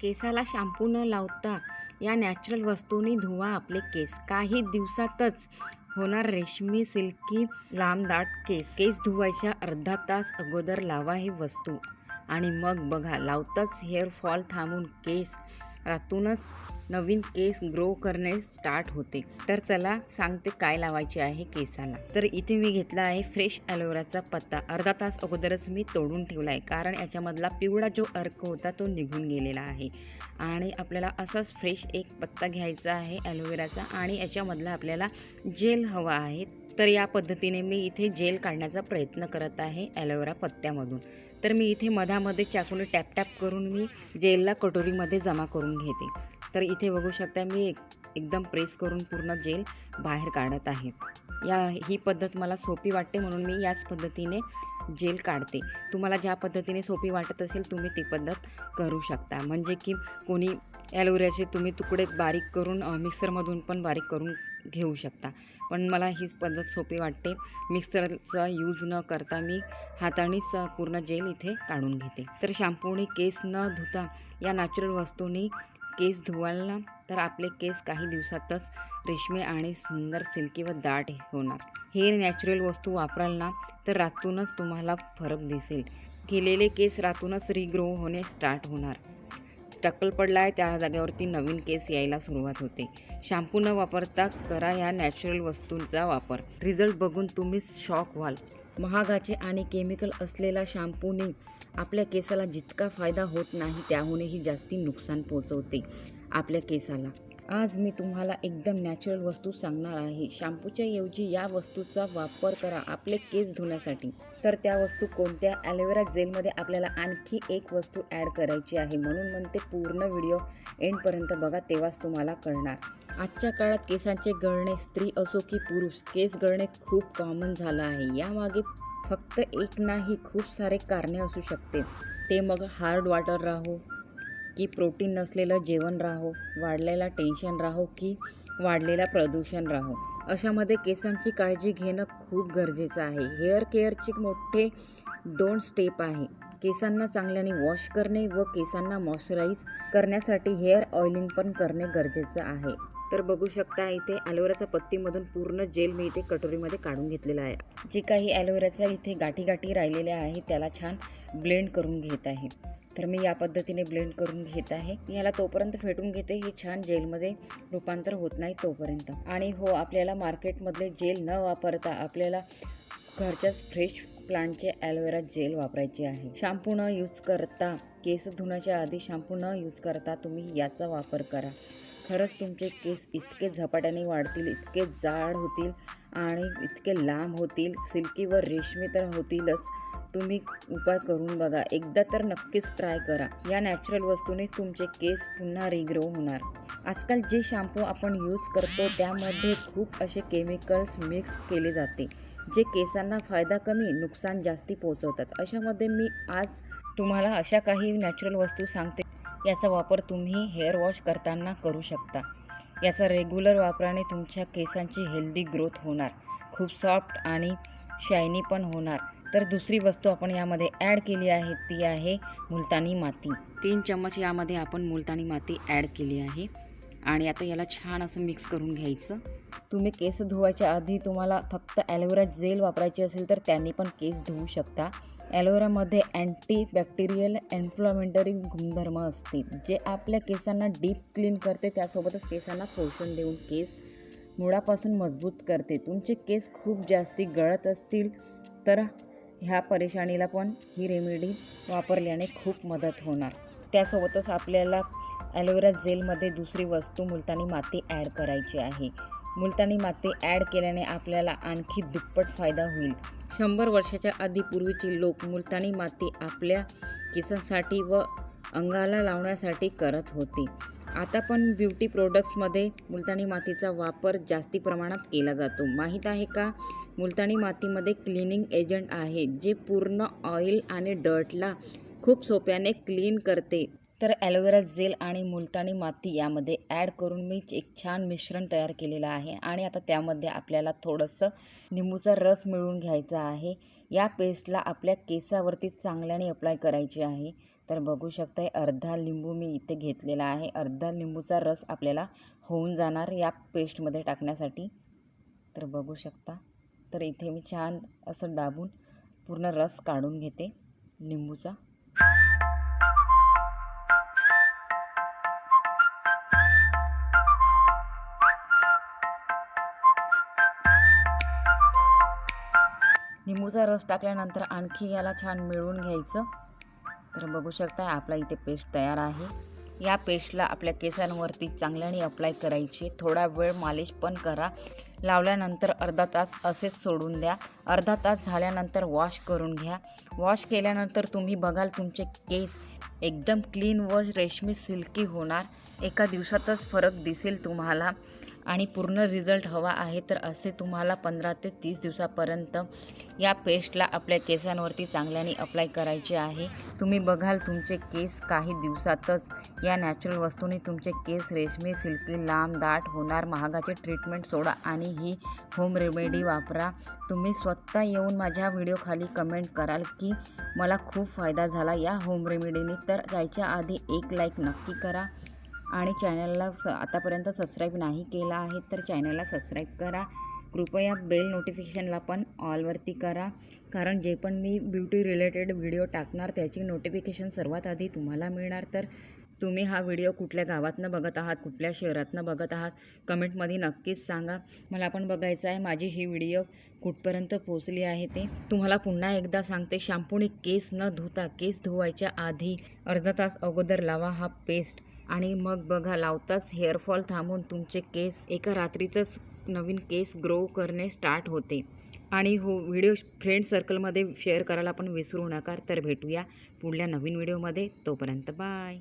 केसाला shampoo न लावता या नॅचरल वस्तूंनी धुवा आपले केस. काही दिवसातच होणार रेशमी सिल्की लांबदाट केस. केस धुवायच्या अर्धा तास अगोदर लावा ही वस्तू. आणि मग बघा लावताच हेअर फॉल थांबून केस रातूनच नवीन केस ग्रो करणे स्टार्ट होते. तर चला सांगते काय लावायचे आहे केसाला. तर इथे मी घेतला आहे फ्रेश ॲलोवेराचा पत्ता. अर्धा तास अगोदरच मी तोडून ठेवला आहे कारण याच्यामधला पिवळा जो अर्क होता तो निघून गेलेला आहे. आणि आपल्याला असाच फ्रेश एक पत्ता घ्यायचा आहे ॲलोवेराचा आणि याच्यामधला आपल्याला जेल हवा आहे तर या पद्धतीने मी इथे जेल काढण्याचा प्रयत्न करत आहे ॲलोवेरा पत्त्यामधून. तर मी इथे मधामध्ये चाकूने टॅप टॅप करून मी जेलला कटोरीमध्ये जमा करून घेते. तर इथे बघू शकता मी एक एकदम प्रेस करून पूर्ण जेल बाहेर काढत आहे. या ही पद्धत मला सोपी वाटते म्हणून मी याच पद्धतीने जेल काढते. तुम्हाला ज्या पद्धतीने सोपी वाटत असेल तुम्ही ती पद्धत करू शकता. म्हणजे की कोणी ॲलोवेराचे तुम्ही तुकडे बारीक करून मिक्सरमधून पण बारीक करून घेऊ शकता. पण मला हीच पद्धत सोपी वाटते. मिक्सरचा यूज न करता मी हातानेच पूर्ण जेल इथे काढून घेते. तर शॅम्पूने केस न धुता या नॅचरल वस्तूने केस धुवायला तर आपले केस काही दिवसातच रेशमी आणि सुंदर सिल्की व दाट होणार. हे नॅचरल वस्तू वापराल ना तर रातूनच तुम्हाला फरक दिसेल. केलेले केस रातूनच रिग्रो होणे स्टार्ट होणार. टक्कल पडला आहे त्या जागेवरती नवीन केस यायला सुरुवात होते. शॅम्पू न वापरता करा या नॅचरल वस्तूंचा वापर. रिझल्ट बघून तुम्ही शॉक व्हाल. महागाचे आणि केमिकल असलेला शॅम्पूने आपल्या केसाला जितका फायदा होत नाही त्याहूनही जास्ती नुकसान पोचवते आपल्या केसाला. आज मी तुम्हाला एकदम नॅचरल वस्तू सांगणार आहे. शॅम्पूच्या ऐवजी या वस्तूचा वापर करा आपले केस धुण्यासाठी. तर त्या वस्तू कोणत्या? ॲलोवेरा जेलमध्ये आपल्याला आणखी एक वस्तू ॲड करायची आहे. म्हणून म्हणते पूर्ण व्हिडिओ एंडपर्यंत बघा तेव्हाच तुम्हाला कळणार. आजच्या काळात केसांचे गळणे स्त्री असो की पुरुष केस गळणे खूप कॉमन झालं आहे. यामागे फक्त एक नाही खूप सारे कारणे असू शकते. ते मग हार्ड वॉटर राहो की प्रोटीन नसलेलं जेवण राहो वाढलेला टेन्शन राहो की वाढलेला प्रदूषण राहो. अशामध्ये केसांची काळजी घेणं खूप गरजेचं आहे. हेअर केअरचे मोठे दोन स्टेप आहे. केसांना चांगल्याने वॉश करणे व केसांना मॉइश्चराईज करण्यासाठी हेअर ऑइलिंग पण करणे गरजेचं आहे. तर बघू शकता इथे ॲलोवेराच्या पत्तीमधून पूर्ण जेल मी इथे कटोरीमध्ये काढून घेतलेला आहे. जे काही ॲलोवेराच्या इथे गाठी गाठी राहिलेल्या आहे त्याला छान ब्लेंड करून घेत आहे. तर मी या पद्धतीने ब्लेंड करून घेत आहे. याला तोपर्यंत फेटून घेते. हे छान जेलमध्ये रूपांतर होत नाही तोपर्यंत. आणि हो आपल्याला मार्केटमधले जेल न वापरता आपल्याला घरच्याच फ्रेश प्लांटचे ॲलोवेरा जेल वापरायचे आहे. शॅम्पू न यूज करता केस धुण्याच्या आधी शॅम्पू न यूज करता तुम्ही याचा वापर करा. खरंच तुमचे केस इतके झपाट्याने वाढतील इतके जाड होतील आणि इतके लांब होतील सिल्की व रेशमी तर होतीलच. तुम्ही उपाय करून बघा. एकदा तर नक्कीच ट्राय करा. या नॅचरल वस्तूने तुमचे केस पुन्हा रिग्रो होणार. आजकाल जे शॅम्पू आपण यूज करतो त्यामध्ये खूप असे केमिकल्स मिक्स केले जाते जे केसांना फायदा कमी नुकसान जास्ती पोचवतात अशामध्ये मी आज तुम्हाला अशा काही नॅचरल वस्तू सांगते. याचा वापर तुम्ही हेअर वॉश करताना करू शकता. याचा रेग्युलर वापराने तुमच्या केसांची हेल्दी ग्रोथ होणार. खूप सॉफ्ट आणि शायनी पण होणार. तर दुसरी वस्तू आपण यामध्ये ॲड केली आहे ती आहे मुलतानी माती. तीन चम्मच यामध्ये आपण मुलतानी माती ॲड केली आहे. आणि आता याला छान असं मिक्स करून घ्यायचं. तुम्ही केस धुवायच्या आधी तुम्हाला फक्त ॲलोवेरा जेल वापरायची असेल तर त्यांनी पण केस धुवू शकता. ॲलोवेरामध्ये अँटी बॅक्टेरियल इन्फ्लॉमेंटरी गुणधर्म असते जे आपल्या केसांना डीप क्लीन करते त्यासोबतच केसांना पोषण देऊन केस मुळापासून मजबूत करते. तुमचे केस खूप जास्ती गळत असतील तर ह्या परेशानीला पण ही रेमेडी वापरल्याने खूप मदत होणार. त्यासोबतच आपल्याला ॲलोवेरा जेलमध्ये दुसरी वस्तू मुलतानी माती ॲड करायची आहे. मुलतानी माती ॲड केल्याने आपल्याला आणखी दुप्पट फायदा होईल. शंभर वर्षाच्या आधी पूर्वीचे लोक मुलतानी माती आपल्या केसांसाठी व अंगाला लावण्यासाठी करत होते. आता पण ब्युटी प्रोडक्ट्समध्ये मुलतानी मातीचा वापर जास्ती प्रमाणात केला जातो. माहीत आहे का? मुलतानी मातीमध्ये क्लिनिंग एजंट आहे जे पूर्ण ऑइल आणि डर्टला खूप सोप्याने क्लीन करते. तर ॲलोवेरा जेल आणि मुलतानी माती यामध्ये ॲड करून मी एक छान मिश्रण तयार केलेलं आहे आणि आता त्यामध्ये आपल्याला थोडंसं लिंबूचा रस मिळवून घ्यायचा आहे. या पेस्टला आपल्या केसावरती चांगल्याने अप्लाय करायची आहे. तर बघू शकता अर्धा लिंबू मी इथे घेतलेला आहे. अर्धा लिंबूचा रस आपल्याला होऊन जाणार या पेस्टमध्ये टाकण्यासाठी. तर बघू शकता. तर इथे मी छान असं दाबून पूर्ण रस काढून घेते लिंबूचा. लिंबूचा रस टाकल्यानंतर आणखी याला छान मिळवून घ्यायचं. तर बघू शकता आपला इथे पेस्ट तयार आहे. या पेस्टला आपल्या केसांवरती चांगल्याने अप्लाय करायची. थोडा वेळ मालिश पण करा. लावल्यानंतर अर्धा तास असेच सोडून द्या. अर्धा तास झाल्यानंतर वॉश करून घ्या. वॉश केल्यानंतर तुम्ही बघाल तुमचे केस एकदम क्लीन व रेशमी सिल्की होणार. एका दिवसातच फरक दिसेल तुम्हाला. आणि पूर्ण रिझल्ट हवा आहे तर असे तुम्हाला पंधरा ते तीस दिवसापर्यंत या पेस्टला आपल्या केसांवरती चांगल्याने अप्लाय करायचे आहे. तुम्ही बघाल तुमचे केस काही दिवसातच या नॅचरल वस्तूने तुमचे केस रेशमी सिल्की लांब दाट होणार. महागाचे ट्रीटमेंट सोडा आणि ही होम रेमेडी वापरा. तुम्ही स्वतः येऊन माझ्या व्हिडिओखाली कमेंट कराल की मला खूप फायदा झाला या होम रेमेडीने तर जायच्या आधी एक लाईक नक्की करा. आणि चॅनलला स आतापर्यंत सबस्क्राईब नाही केला आहे तर चॅनलला सबस्क्राईब करा. कृपया बेल नोटिफिकेशनला पण ऑलवरती करा. कारण जे पण मी ब्युटी रिलेटेड व्हिडिओ टाकणार त्याची नोटिफिकेशन सर्वात आधी तुम्हाला मिळणार. तर तुम्ही हा व्हिडिओ कुठल्या गावातनं बघत आहात कुठल्या शहरातनं बघत आहात कमेंटमध्ये नक्कीच सांगा. मला पण बघायचं आहे माझी ही व्हिडिओ कुठपर्यंत पोचली आहे ते. तुम्हाला पुन्हा एकदा सांगते शॅम्पूने केस न धुता केस धुवायच्या आधी अर्धा तास अगोदर लावा हा पेस्ट आणि मग बघा लावताच हेअरफॉल थांबून तुमचे केस एका रात्रीतच नवीन केस ग्रो करणे स्टार्ट होते. आणि हो व्हिडिओ फ्रेंड सर्कलमध्ये शेअर करायला पण विसरू नका तर भेटूया पुढल्या नवीन व्हिडिओमध्ये. तोपर्यंत बाय.